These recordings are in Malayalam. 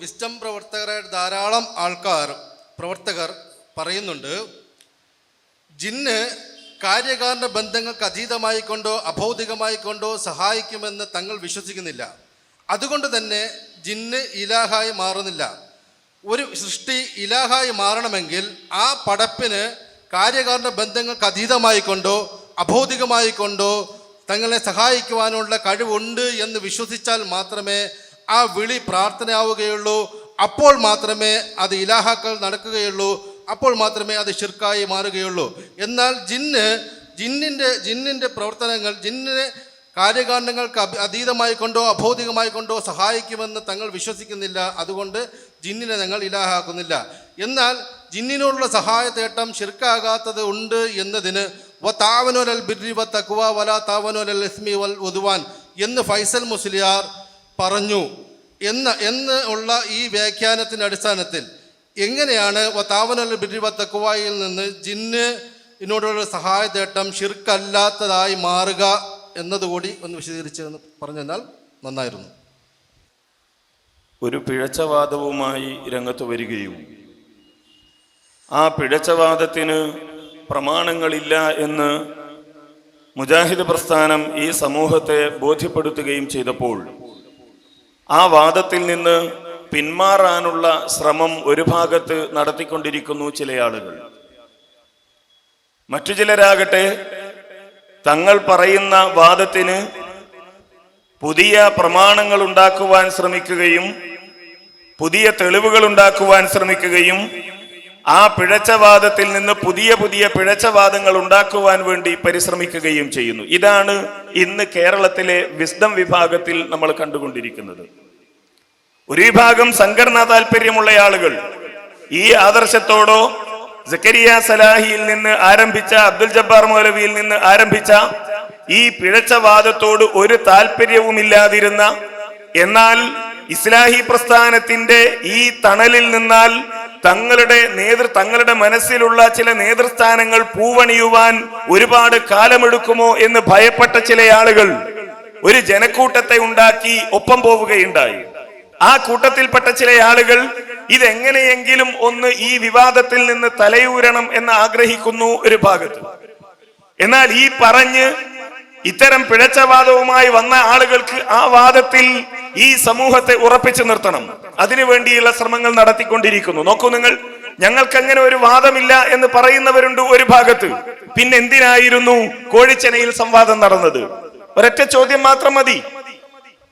വിസ്റ്റം പ്രവർത്തകരായ ധാരാളം ആൾക്കാർ പ്രവർത്തകർ പറയുന്നുണ്ട് ജിന്ന് കാര്യകാരണ ബന്ധങ്ങൾക്ക് അതീതമായി കൊണ്ടോ അഭൗതികമായി കൊണ്ടോ സഹായിക്കുമെന്ന് തങ്ങൾ വിശ്വസിക്കുന്നില്ല. അതുകൊണ്ട് തന്നെ ജിന്ന് ഇലാഹായി മാറുന്നില്ല. ഒരു സൃഷ്ടി ഇലാഹായി മാറണമെങ്കിൽ ആ പടപ്പിന് കാര്യകാരണ ബന്ധങ്ങൾക്ക് അതീതമായി കൊണ്ടോ അഭൗതികമായി കൊണ്ടോ തങ്ങളെ സഹായിക്കുവാനുള്ള കഴിവുണ്ട് എന്ന് വിശ്വസിച്ചാൽ മാത്രമേ ആ വിളി പ്രാർത്ഥനയാവുകയുള്ളൂ. അപ്പോൾ മാത്രമേ അത് ഇലാഹാക്കൾ നടക്കുകയുള്ളൂ. അപ്പോൾ മാത്രമേ അത് ഷിർക്കായി മാറുകയുള്ളൂ. എന്നാൽ ജിന്ന് ജിന്നിന്റെ ജിന്നിന്റെ പ്രവർത്തനങ്ങൾ ജിന്നിനെ കാര്യകാരണങ്ങൾക്ക് അതീതമായി കൊണ്ടോ അഭൗതികമായി കൊണ്ടോ സഹായിക്കുമെന്ന് തങ്ങൾ വിശ്വസിക്കുന്നില്ല. അതുകൊണ്ട് ജിന്നിനെ ഞങ്ങൾ ഇലാഹാക്കുന്നില്ല. എന്നാൽ ജിന്നിനോടുള്ള സഹായ തേട്ടം ഷിർക്കാകാത്തത് ഉണ്ട് എന്നതിന് വ താവനോലൽ ബിർരി വ തക്വ വല താവനോലൽ ഇസ്മി വൽ ഉദ്വാൻ എന്ന് ഫൈസൽ മുസ്ലിയാർ പറഞ്ഞു എന്ന എന്ന് ഉള്ള ഈ വ്യാഖ്യാനത്തിന്റെ അടിസ്ഥാനത്തിൽ എങ്ങനെയാണ് താവനൽ ബിരിവ തക്കുവായിൽ നിന്ന് ജിന്ന് ഇതിനോടുള്ള സഹായ തേട്ടം ഷിർക്കല്ലാത്തതായി മാറുക എന്നതുകൂടി ഒന്ന് വിശദീകരിച്ച് എന്ന് പറഞ്ഞു തന്നാൽ നന്നായിരുന്നു. ഒരു പിഴച്ചവാദവുമായി രംഗത്ത് വരികയും ആ പിഴച്ചവാദത്തിന് പ്രമാണങ്ങളില്ല എന്ന് മുജാഹിദ് പ്രസ്ഥാനം ഈ സമൂഹത്തെ ബോധ്യപ്പെടുത്തുകയും ചെയ്തപ്പോൾ ആ വാദത്തിൽ നിന്ന് പിന്മാറാനുള്ള ശ്രമം ഒരു ഭാഗത്ത് നടത്തിക്കൊണ്ടിരിക്കുന്നു ചില ആളുകൾ. മറ്റു ചിലരാകട്ടെ തങ്ങൾ പറയുന്ന വാദത്തിന് പുതിയ പ്രമാണങ്ങൾ ഉണ്ടാക്കുവാൻ ശ്രമിക്കുകയും പുതിയ തെളിവുകൾ ഉണ്ടാക്കുവാൻ ശ്രമിക്കുകയും ആ പിഴച്ചവാദത്തിൽ നിന്ന് പുതിയ പുതിയ പിഴച്ചവാദങ്ങൾ ഉണ്ടാക്കുവാൻ വേണ്ടി പരിശ്രമിക്കുകയും ചെയ്യുന്നു. ഇതാണ് ഇന്ന് കേരളത്തിലെ വിസ്ഡം വിഭാഗത്തിൽ നമ്മൾ കണ്ടുകൊണ്ടിരിക്കുന്നത്. ഒരു വിഭാഗം സംഘടനാ താല്പര്യമുള്ള ആളുകൾ ഈ ആദർശത്തോടോ ജക്കരിയ സലാഹിയിൽ നിന്ന് ആരംഭിച്ച അബ്ദുൽ ജബ്ബാർ മൗലവിയിൽ നിന്ന് ആരംഭിച്ച ഈ പിഴച്ചവാദത്തോട് ഒരു താല്പര്യവുമില്ലാതിരുന്ന എന്നാൽ ഇസ്ലാഹി പ്രസ്ഥാനത്തിന്റെ ഈ തണലിൽ നിന്നാൽ തങ്ങളുടെ നേതൃ തങ്ങളുടെ മനസ്സിലുള്ള ചില നേതൃസ്ഥാനങ്ങൾ പൂവണിയുവാൻ ഒരുപാട് കാലമെടുക്കുമോ എന്ന് ഭയപ്പെട്ട ചില ആളുകൾ ഒരു ജനക്കൂട്ടത്തെ ഉണ്ടാക്കി ഒപ്പം പോവുകയുണ്ടായി. ആ കൂട്ടത്തിൽപ്പെട്ട ചില ആളുകൾ ഇതെങ്ങനെയെങ്കിലും ഒന്ന് ഈ വിവാദത്തിൽ നിന്ന് തലയൂരണം എന്ന് ആഗ്രഹിക്കുന്നു ഒരു ഭാഗത്ത്. എന്നാൽ ഈ പറഞ്ഞ് ഇത്തരം പിഴച്ചവാദവുമായി വന്ന ആളുകൾക്ക് ആ വാദത്തിൽ ഈ സമൂഹത്തെ ഉറപ്പിച്ചു നിർത്തണം. അതിനുവേണ്ടിയുള്ള ശ്രമങ്ങൾ നടത്തിക്കൊണ്ടിരിക്കുന്നു. നോക്കൂ നിങ്ങൾ ഞങ്ങൾക്ക് അങ്ങനെ ഒരു വാദമില്ല എന്ന് പറയുന്നവരുണ്ട് ഒരു ഭാഗത്ത്. പിന്നെ എന്തിനായിരുന്നു കോഴിച്ചനയിൽ സംവാദം നടന്നത്? ഒരൊറ്റ ചോദ്യം മാത്രം മതി.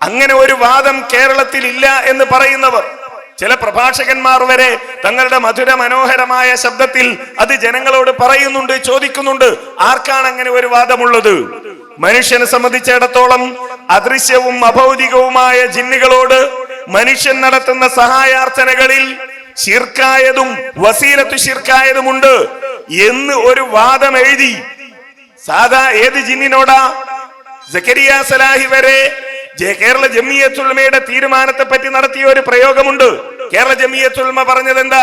അങ്ങനെ ഒരു വാദം കേരളത്തിൽ ഇല്ല എന്ന് പറയുന്നവർ ചില പ്രഭാഷകന്മാർ വരെ തങ്ങളുടെ മധുര മനോഹരമായ ശബ്ദത്തിൽ അത് ജനങ്ങളോട് പറയുന്നുണ്ട് ചോദിക്കുന്നുണ്ട്. ആർക്കാണ് അങ്ങനെ ഒരു വാദമുള്ളത്? മനുഷ്യനെ സംബന്ധിച്ചിടത്തോളം അദൃശ്യവും അഭൗതികവുമായ ജിന്നുകളോട് മനുഷ്യൻ നടത്തുന്ന സഹായാർത്ഥനകളിൽ ശിർക്കായതും വസീലത്തു ശിർക്കായതുമുണ്ട് എന്ന് ഒരു വാദം എഴുതി. സാധാ ഏത് ജിന്നിനോടാ? സക്കരിയ സലാഹി വരെ കേരള ജമിയത്തുൽമയുടെ തീരുമാനത്തെ പറ്റി നടത്തിയ ഒരു പ്രയോഗമുണ്ട്. കേരള ജമിയത്തുൽമ പറഞ്ഞത് എന്താ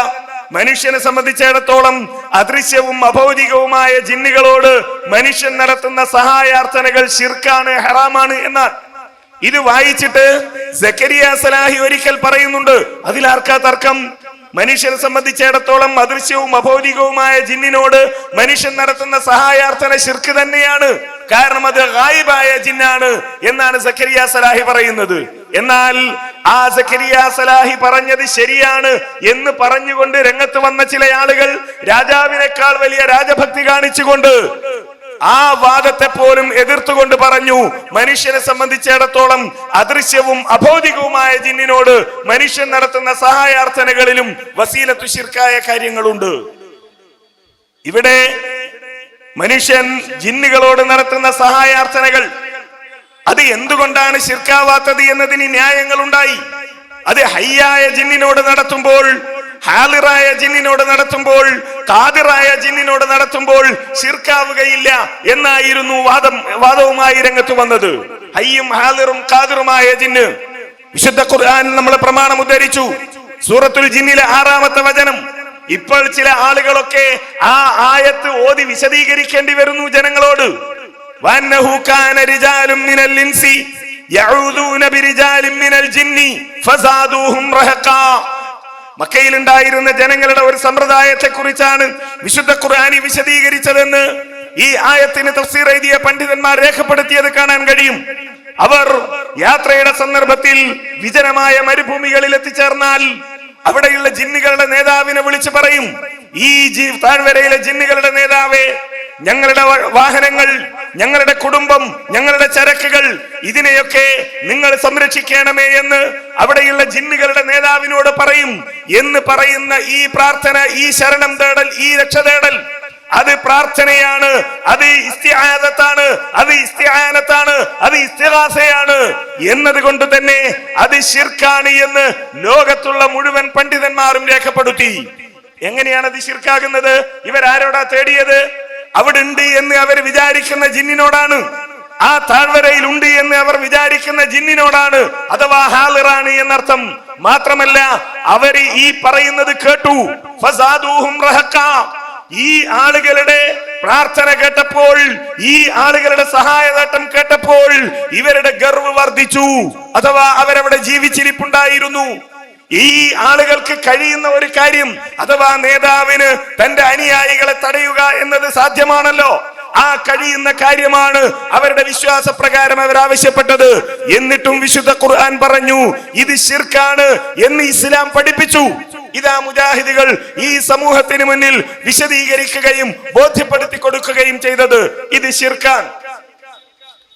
മനുഷ്യനെ സംബന്ധിച്ചിടത്തോളം അദൃശ്യവും അഭൗതികവുമായ ജിന്നുകളോട് മനുഷ്യൻ നടത്തുന്ന സഹായാർത്ഥനകൾ ശിർക്കാണ് ഹറാമാണ് എന്നാൽ ഇത് വായിച്ചിട്ട് സക്കരിയ സലാഹി ഒരിക്കൽ പറയുന്നുണ്ട് അതിലാർക്കാ തർക്കം? മനുഷ്യനെ സംബന്ധിച്ചിടത്തോളം അദൃശ്യവും അഭൗതികവുമായ ജിന്നിനോട് മനുഷ്യൻ നടത്തുന്ന സഹായാർത്ഥന ശിർക്ക് തന്നെയാണ്. കാരണം അത് ഗായിബായ ജിന്നാണ് എന്നാണ് സക്കരിയ സലാഹി പറയുന്നത്. എന്നാൽ ആ സക്കരിയ സലാഹി പറഞ്ഞത് ശരിയാണ് എന്ന് പറഞ്ഞുകൊണ്ട് രംഗത്ത് വന്ന ചില ആളുകൾ രാജാവിനേക്കാൾ വലിയ രാജഭക്തി കാണിച്ചുകൊണ്ട് ആ വാദത്തെ പോലും എതിർത്തുകൊണ്ട് പറഞ്ഞു. മനുഷ്യനെ സംബന്ധിച്ചിടത്തോളം അദൃശ്യവും അഭൗതികവുമായ ജിന്നിനോട് മനുഷ്യൻ നടത്തുന്ന സഹായാർത്ഥനകളിലും വസീലത്തു ശിർക്കായ കാര്യങ്ങളുണ്ട്. ഇവിടെ മനുഷ്യൻ ജിന്നുകളോട് നടത്തുന്ന സഹായാർത്ഥനകൾ അത് എന്തുകൊണ്ടാണ് ശിർക്കാവാത്തത് എന്നതിന് ന്യായങ്ങൾ ഉണ്ടായി അത് ഹയ്യായ ജിന്നിനോട് നടത്തുമ്പോൾ ഹാലിറായ ജിന്നിനോട് നടത്തുമ്പോൾ കാതിറായ ജിന്നിനോട് നടത്തുമ്പോൾ ശിർക്കാവുകയില്ല എന്നായിരുന്നു വാദം വാദവുമായി രംഗത്ത് വന്നത്. ഹയ്യും ഹാലിറും കാതിറുമായ ജിന്ന് വിശുദ്ധ ഖുർആൻ നമ്മൾ പ്രമാണം ഉദ്ധരിച്ചു. സൂറത്തുൽ ജിന്നിലെ ആറാമത്തെ വചനം ഇപ്പോൾ ചില ആളുകളൊക്കെ ആ ആയത്ത് ഓതി വിശദീകരിക്കേണ്ടി വരുന്നു ജനങ്ങളോട്. വന്നഹു കാന റിജാലും മിനൽ ഇൻസി യഊദൂന ബിരിജാലിൻ മിനൽ ജിന്നി ഫസാദൂഹും മക്കയിൽ മക്കയിലുണ്ടായിരുന്ന ജനങ്ങളുടെ ഒരു സമ്പ്രദായത്തെ കുറിച്ചാണ് വിശുദ്ധ ഖുർആനി വിശദീകരിച്ചതെന്ന് ഈ ആയത്തിന് തഫ്സീർ എഴുതിയ പണ്ഡിതന്മാർ രേഖപ്പെടുത്തിയത് കാണാൻ കഴിയും. അവർ യാത്രയുടെ സന്ദർഭത്തിൽ വിജനമായ മരുഭൂമികളിൽ എത്തിച്ചേർന്നാൽ അവിടെയുള്ള ജിന്നുകളുടെ നേതാവിനെ വിളിച്ചു പറയും ഈ താഴ്വരയിലെ ജിന്നുകളുടെ നേതാവേ ഞങ്ങളുടെ വാഹനങ്ങൾ ഞങ്ങളുടെ കുടുംബം ഞങ്ങളുടെ ചരക്കുകൾ ഇതിനെയൊക്കെ നിങ്ങൾ സംരക്ഷിക്കണമേ എന്ന് അവിടെയുള്ള ജിന്നുകളുടെ നേതാവിനോട് പറയും. എന്ന് പറയുന്ന ഈ പ്രാർത്ഥന ഈ ശരണം തേടൽ ഈ രക്ഷ തേടൽ അത് പ്രാർത്ഥനയാണ് അത് ഇസ്തിആനത്താണ് അത് ഇസ്തിഹാനത്താണ് അത് ഇസ്തിഹാസയാണ്. എന്നതുകൊണ്ട് തന്നെ അത് ശിർക്കാണ് എന്ന് ലോകത്തുള്ള മുഴുവൻ പണ്ഡിതന്മാരും രേഖപ്പെടുത്തി. എങ്ങനെയാണ് അത് ശിർക്കാകുന്നത്? ഇവരാരോടാ തേടിയത്? അവിടെ ഉണ്ട് എന്ന് അവർ വിചാരിക്കുന്ന ജിന്നിനോടാണ്. ആ താഴ്വരയിൽ ഉണ്ട് എന്ന് അവർ വിചാരിക്കുന്ന ജിന്നിനോടാണ്. അഥവാ ഹാലിറാണ് എന്നർത്ഥം. മാത്രമല്ല അവർ ഈ പറയുന്നത് കേട്ടു. ഈ ആളുകളുടെ പ്രാർത്ഥന കേട്ടപ്പോൾ ഈ ആളുകളുടെ സഹായതട്ടം കേട്ടപ്പോൾ ഇവരുടെ ഗർവ് വർദ്ധിച്ചു. അഥവാ അവരവിടെ ജീവിച്ചിരിപ്പുണ്ടായിരുന്നു. ഈ ആളുകൾക്ക് കഴിയുന്ന ഒരു കാര്യം അഥവാ നേതാവിന് അനുയായികളെ തടയുക എന്നത് സാധ്യമാണല്ലോ. ആ കഴിയുന്ന കാര്യമാണ് അവരുടെ വിശ്വാസ പ്രകാരം അവർ ആവശ്യപ്പെട്ടത്. എന്നിട്ടും വിശുദ്ധ ഖുർആൻ പറഞ്ഞു ഇത് ശിർക്കാണ് എന്ന് ഇസ്ലാം പഠിപ്പിച്ചു. ഇതാ മുജാഹിദികൾ ഈ സമൂഹത്തിന് മുന്നിൽ വിശദീകരിക്കുകയും ബോധ്യപ്പെടുത്തി കൊടുക്കുകയും ചെയ്തത്. ഇത് ശിർക്കാൻ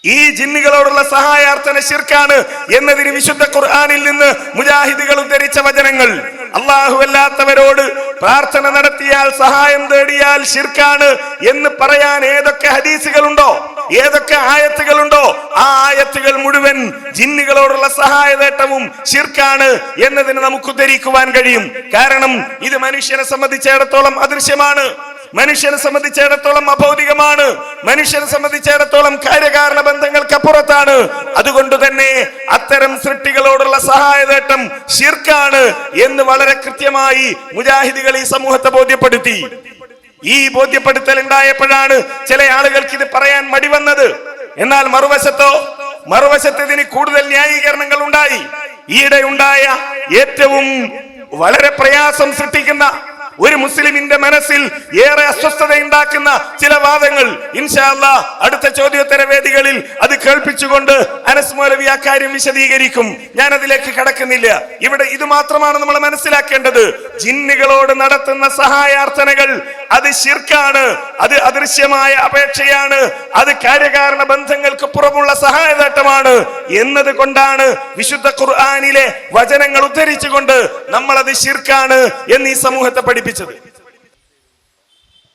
ഈ ജിന്നുകളോടുള്ള സഹായാർത്ഥന ശിർക്കാണ് എന്നതിന് വിശുദ്ധ ഖുർആാനിൽ നിന്ന് മുജാഹിദികൾ ഉദ്ധരിച്ച വചനങ്ങൾ. അള്ളാഹു അല്ലാത്തവരോട് പ്രാർത്ഥന നടത്തിയാൽ സഹായം തേടിയാൽ ശിർക്കാണ് എന്ന് പറയാൻ ഏതൊക്കെ ഹദീസുകളുണ്ടോ? ഏതൊക്കെ ആയത്തുകളുണ്ടോ? ആ ആയത്തുകൾ മുഴുവൻ ജിന്നുകളോടുള്ള സഹായ നേട്ടവും ശിർക്കാണ് എന്നതിന് നമുക്ക് ഉദ്ധരിക്കുവാൻ കഴിയും. കാരണം ഇത് മനുഷ്യനെ സംബന്ധിച്ചിടത്തോളം അദൃശ്യമാണ്. മനുഷ്യനെ സംബന്ധിച്ചിടത്തോളം അഭൗതികമാണ്. മനുഷ്യനെ സംബന്ധിച്ചിടത്തോളം കാര്യകാരണ ബന്ധങ്ങൾക്കപ്പുറത്താണ്. അതുകൊണ്ട് തന്നെ അത്തരം സൃഷ്ടികളോടുള്ള സഹായതേട്ടം ശിർക്കാണ് എന്ന് വളരെ കൃത്യമായി മുജാഹിദികൾ ഈ സമൂഹത്തെ ബോധ്യപ്പെടുത്തി. ഈ ബോധ്യപ്പെടുത്തൽ ഉണ്ടായപ്പോഴാണ് ചില ആളുകൾക്ക് ഇത് പറയാൻ മടി വന്നത്. എന്നാൽ മറുവശത്തോ മറുവശത്ത് ഇതിന് കൂടുതൽ ന്യായീകരണങ്ങൾ ഉണ്ടായി. ഈയിടെ ഉണ്ടായ ഏറ്റവും വളരെ പ്രയാസം സൃഷ്ടിക്കുന്ന ഒരു മുസ്ലിമിന്റെ മനസ്സിൽ ഏറെ അസ്വസ്ഥത ഉണ്ടാക്കുന്ന ചില വാദങ്ങൾ ഇൻഷാല്ല അടുത്ത ചോദ്യോത്തര വേദികളിൽ കേൾപ്പിച്ചുകൊണ്ട് അനസ് മൗലവി ആ കാര്യം വിശദീകരിക്കും. ഞാൻ അതിലേക്ക് കടക്കുന്നില്ല. ഇവിടെ ഇത് മാത്രമാണ് നമ്മൾ മനസ്സിലാക്കേണ്ടത്. ജിന്നുകളോട് നടത്തുന്ന സഹായാർത്ഥനകൾ അത് ശിർക്കാണ് അത് അദൃശ്യമായ അപേക്ഷയാണ് അത് കാര്യകാരണ ബന്ധങ്ങൾക്ക് പുറമുള്ള സഹായതട്ടമാണ് എന്നത് കൊണ്ടാണ് വിശുദ്ധ ഖുർആാനിലെ വചനങ്ങൾ ഉദ്ധരിച്ചുകൊണ്ട് നമ്മൾ അത് ശിർക്കാണ് എന്ന് ഈ സമൂഹത്തെ പഠിപ്പിച്ചത്.